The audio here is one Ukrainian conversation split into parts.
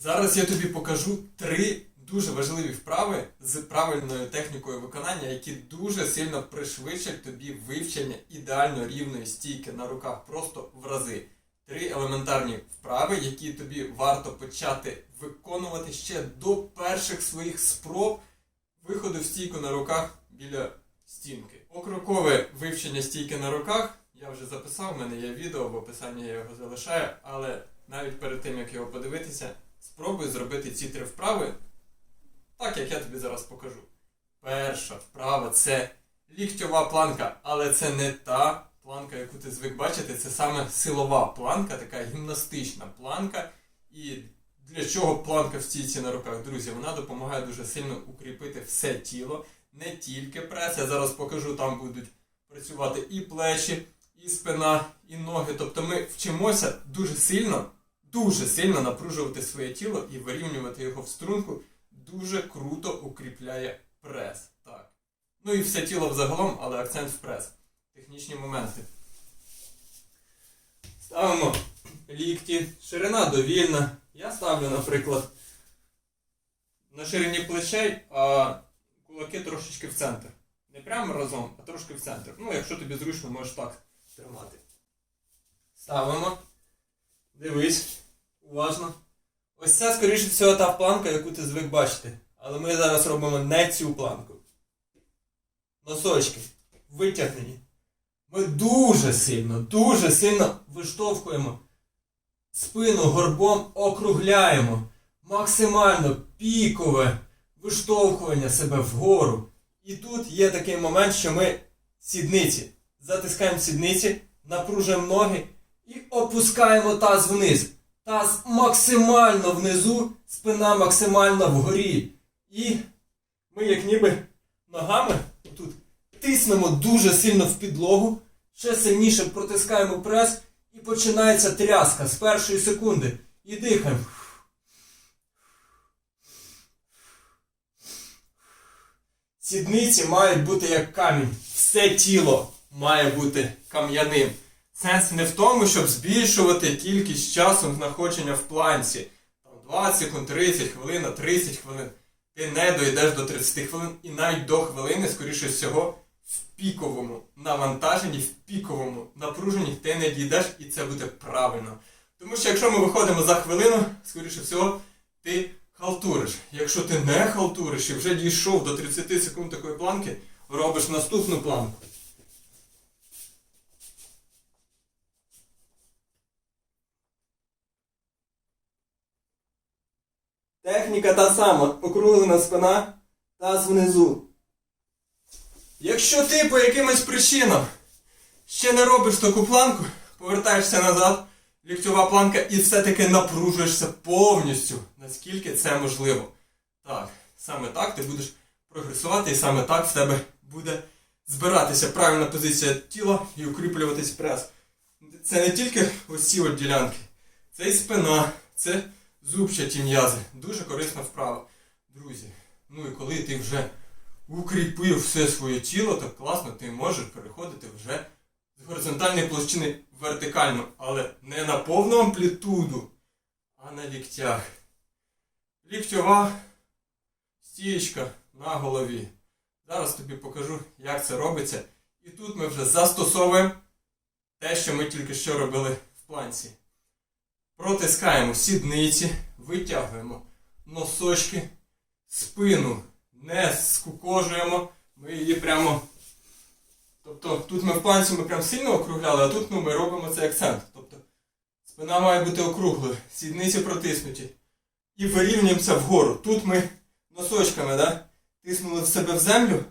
Зараз я тобі покажу три дуже важливі вправи з правильною технікою виконання, які дуже сильно пришвидшать тобі вивчення ідеально рівної стійки на руках просто в рази. Три елементарні вправи, які тобі варто почати виконувати ще до перших своїх спроб виходу в стійку на руках біля стінки. Покрокове вивчення стійки на руках я вже записав, в мене є відео, в описанні я його залишаю, але навіть перед тим як його подивитися, спробуй зробити ці три вправи так, як я тобі зараз покажу. Перша вправа це ліктьова планка, але це не та планка, яку ти звик бачити, це саме силова планка, така гімнастична планка. І для чого планка в стійці на руках, друзі? Вона допомагає дуже сильно укріпити все тіло, не тільки прес. Я зараз покажу, там будуть працювати і плечі, і спина, і ноги. Тобто ми вчимося дуже сильно, дуже сильно напружувати своє тіло і вирівнювати його в струнку. Дуже круто укріпляє прес. Так. Ну і все тіло взагалом, але акцент в прес. Технічні моменти. Ставимо лікті, ширина довільна. Я ставлю, наприклад, на ширині плечей, а кулаки трошечки в центр. Не прямо разом, а трошки в центр. Ну, якщо тобі зручно, можеш так тримати. Ставимо. Дивись. Уважно. Ось це, скоріше всього, та планка, яку ти звик бачити. Але ми зараз робимо не цю планку. Носочки витягнені. Ми дуже сильно, дуже сильно виштовхуємо спину горбом, округляємо. Максимально пікове виштовхування себе вгору. І тут є такий момент, що ми сідниці. Затискаємо сідниці, напружуємо ноги і опускаємо таз вниз. Таз максимально внизу, спина максимально вгорі. І ми, як ніби ногами тут тиснемо дуже сильно в підлогу, ще сильніше протискаємо прес і починається тряска з першої секунди. І дихаємо. Сідниці мають бути як камінь. Все тіло має бути кам'яним. Сенс не в тому, щоб збільшувати кількість часу знаходження в планці. Там 20 секунд, 30 хвилин, 30 хвилин. Ти не дойдеш до 30 хвилин і навіть до хвилини, скоріше всього, в піковому навантаженні, в піковому напруженні ти не дійдеш і це буде правильно. Тому що якщо ми виходимо за хвилину, скоріше всього, ти халтуриш. Якщо ти не халтуриш і вже дійшов до 30 секунд такої планки, робиш наступну планку. Техніка та сама. Округлена спина, таз внизу. Якщо ти по якимось причинам ще не робиш таку планку, повертаєшся назад, ліктьова планка і все-таки напружуєшся повністю, наскільки це можливо. Так, саме так ти будеш прогресувати, і саме так в тебе буде збиратися правильна позиція тіла і укріплюватись прес. Це не тільки ось ці от ділянки, це і спина, це зубчаті м'язи. Дуже корисна вправа. Друзі, ну і коли ти вже укріпив все своє тіло, то класно ти можеш переходити вже з горизонтальної площини в вертикальну, але не на повну амплітуду, а на ліктях. Ліктьова стієчка на голові. Зараз тобі покажу, як це робиться. І тут ми вже застосовуємо те, що ми тільки що робили в планці. Протискаємо сідниці, витягуємо носочки, спину не скукожуємо, ми її прямо. Тобто тут ми в планці ми прям сильно округляли, а тут ну, ми робимо цей акцент. Тобто спина має бути округлою, сідниці протиснуті. І вирівнюємося вгору. Тут ми носочками да, тиснули в себе в землю,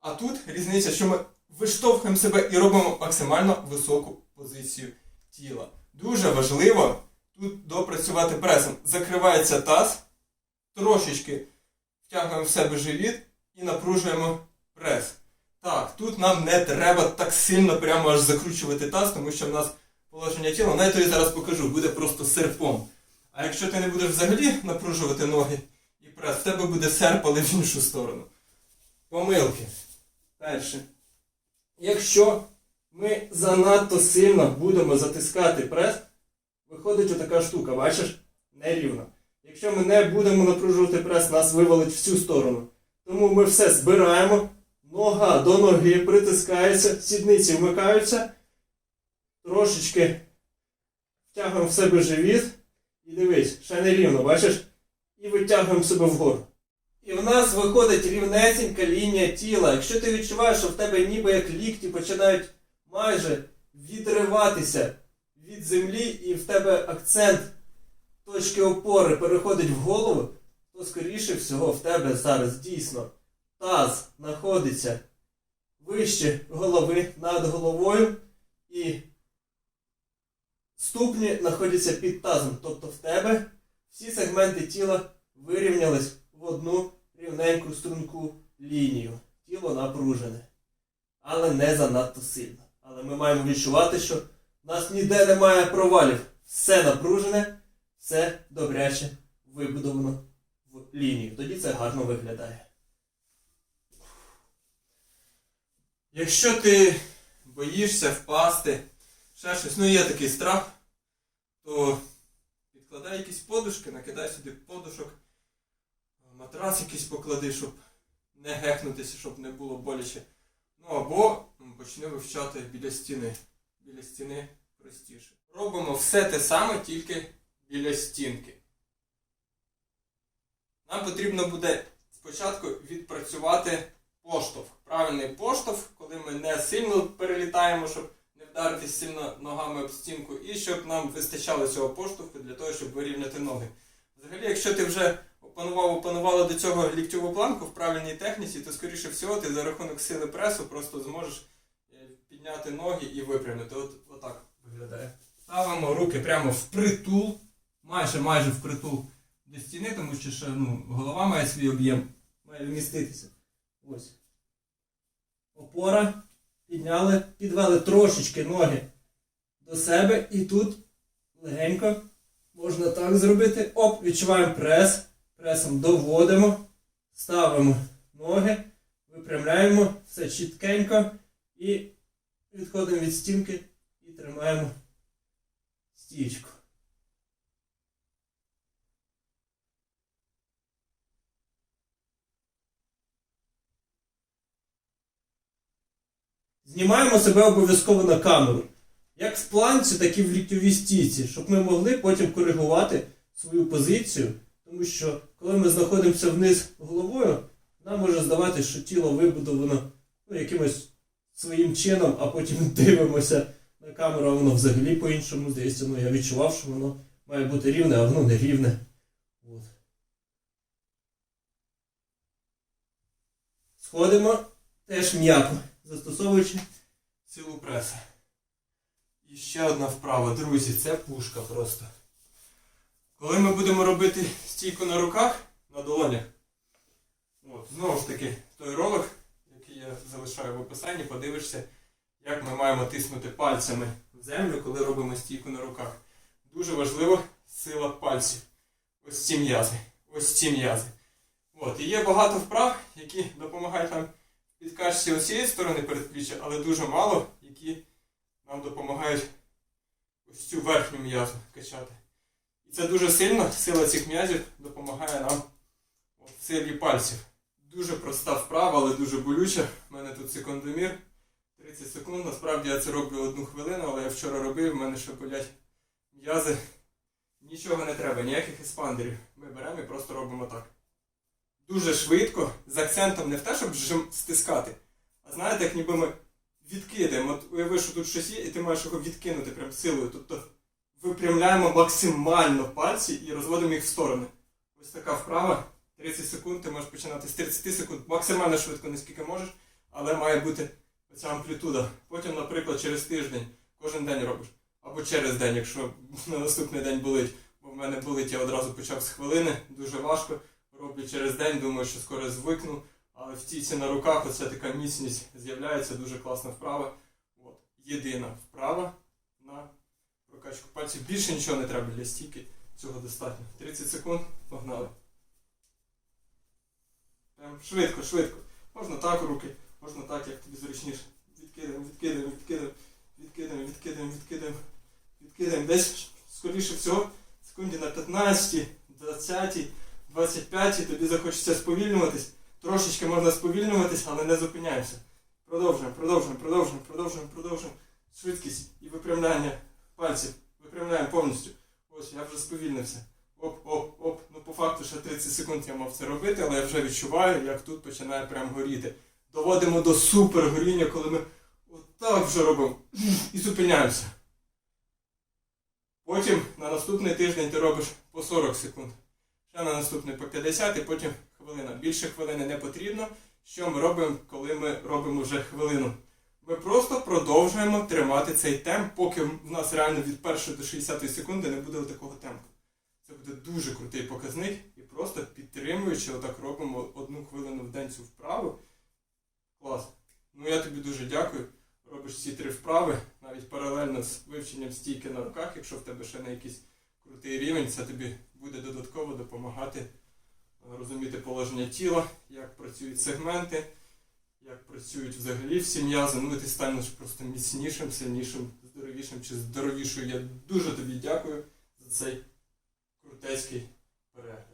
а тут різниця, що ми виштовхуємо себе і робимо максимально високу позицію тіла. Дуже важливо тут допрацювати пресом. Закривається таз, трошечки втягуємо в себе живіт і напружуємо прес. Так, тут нам не треба так сильно прямо аж закручувати таз, тому що в нас положення тіла, навіть я зараз покажу, буде просто серпом. А якщо ти не будеш взагалі напружувати ноги і прес, в тебе буде серп, але в іншу сторону. Помилки. Перше. Якщо ми занадто сильно будемо затискати прес, виходить отака штука, бачиш? Нерівно. Якщо ми не будемо напружувати прес, нас вивалить в цю сторону. Тому ми все збираємо, нога до ноги притискається, сідниці вмикаються, трошечки втягуємо в себе живіт. І дивись, ще не рівно, бачиш? І витягуємо себе вгору. І в нас виходить рівнесенька лінія тіла. Якщо ти відчуваєш, що в тебе ніби як лікті починають майже відриватися від землі, і в тебе акцент точки опори переходить в голову, то скоріше всього в тебе зараз дійсно таз знаходиться вище голови над головою і ступні знаходяться під тазом. Тобто в тебе всі сегменти тіла вирівнялись в одну рівненьку струнку лінію. Тіло напружене, але не занадто сильно. Але ми маємо відчувати, що в нас ніде немає провалів. Все напружене, все добряче вибудовано в лінію. Тоді це гарно виглядає. Якщо ти боїшся впасти, ще щось, ну є такий страх, то підкладай якісь подушки, накидай сюди подушок, матрас якийсь поклади, щоб не гекнутися, щоб не було боляче. Ну або почни вивчати біля стіни. Біля стіни простіше. Робимо все те саме, тільки біля стінки. Нам потрібно буде спочатку відпрацювати поштовх. Правильний поштовх, коли ми не сильно перелітаємо, щоб не вдаритись сильно ногами об стінку, і щоб нам вистачало цього поштовху для того, щоб вирівняти ноги. Взагалі, якщо ти вже опанував, опанувала до цього ліктьову планку в правильній техніці, то скоріше всього ти за рахунок сили пресу просто зможеш підняти ноги і випрямити. От отак виглядає. Ставимо руки прямо впритул, майже майже впритул до стіни, тому що ще, ну, голова має свій об'єм, має вміститися. Ось. Опора. Підняли, підвели трошечки ноги до себе і тут легенько можна так зробити. Оп, відчуваємо прес. Пресом доводимо, ставимо ноги, випрямляємо все чіткенько і відходимо від стінки і тримаємо стічку. Знімаємо себе обов'язково на камеру. Як в планці, так і в ліктьовій стійці, щоб ми могли потім коригувати свою позицію. Тому що коли ми знаходимося вниз головою, нам може здаватися, що тіло вибудовано ну, якимось своїм чином, а потім дивимося на камеру, воно взагалі по-іншому здається. Ну, я відчував, що воно має бути рівне, а воно не рівне. От. Сходимо теж м'яко, застосовуючи силу преса. І ще одна вправа, друзі, це пушка просто. Коли ми будемо робити стійку на руках, на долонях, от, знову ж таки, той ролик, я залишаю в описанні, подивишся, як ми маємо тиснути пальцями в землю, коли робимо стійку на руках. Дуже важлива сила пальців. Ось ці м'язи. Ось ці м'язи. От, і є багато вправ, які допомагають нам підкачці оцієї сторони передпліччя, але дуже мало, які нам допомагають ось цю верхню м'язу качати. І це дуже сильно, сила цих м'язів допомагає нам в силі пальців. Дуже проста вправа, але дуже болюча. Тут секундомір. 30 секунд. Насправді я це роблю одну хвилину, але я вчора робив, в мене ще болять м'язи. Нічого не треба, ніяких еспандерів. Ми беремо і просто робимо так. Дуже швидко, з акцентом не в те, щоб жим стискати, а знаєте, як ніби ми відкидаємо. От уяви, що тут щось є, і ти маєш його відкинути прям силою. Тобто випрямляємо максимально пальці і розводимо їх в сторони. Ось така вправа. 30 секунд, ти можеш починати з 30 секунд, максимально швидко, наскільки можеш, але має бути оця амплітуда. Потім, наприклад, через тиждень, кожен день робиш. Або через день, якщо на наступний день болить. Бо в мене болить, я одразу почав з хвилини, дуже важко. Роблю через день, думаю, що скоро звикну. Але в тіці на руках оця така міцність з'являється, дуже класна вправа. От. Єдина вправа на прокачку пальців. Більше нічого не треба для стійки, цього достатньо. 30 секунд, погнали. Швидко, швидко. Можна так руки, можна так, як тобі зручніше. Відкидаємо, відкидаємо, відкидаємо, відкидаємо, відкидаємо, відкидаємо, відкидаємо. Десь, скоріше всього, секунді на 15, 20, 25 тобі захочеться сповільнюватись. Трошечки можна сповільнюватись, але не зупиняємося. Продовжуємо, продовжуємо, продовжуємо, продовжуємо, продовжуємо. Швидкість і випрямляння пальців. Випрямляємо повністю. Ось, я вже сповільнився. Оп, оп, оп. Ну, по факту ще 30 секунд я мав це робити, але я вже відчуваю, як тут починає прям горіти. Доводимо до супер горіння, коли ми отак вже робимо. І зупиняємося. Потім на наступний тиждень ти робиш по 40 секунд. Ще на наступний по 50 і потім хвилина. Більше хвилини не потрібно. Що ми робимо, коли ми робимо вже хвилину? Ми просто продовжуємо тримати цей темп, поки в нас реально від першої до 60 секунди не буде такого темпу. Це буде дуже крутий показник і просто підтримуючи, отак робимо одну хвилину в день цю вправу. Клас. Ну я тобі дуже дякую. Робиш ці три вправи, навіть паралельно з вивченням стійки на руках, якщо в тебе ще на якийсь крутий рівень, це тобі буде додатково допомагати е, розуміти положення тіла, як працюють сегменти, як працюють взагалі всі м'язи. Ну і ти станеш просто міцнішим, сильнішим, здоровішим чи здоровішою. Я дуже тобі дякую за цей крутецький перегляд.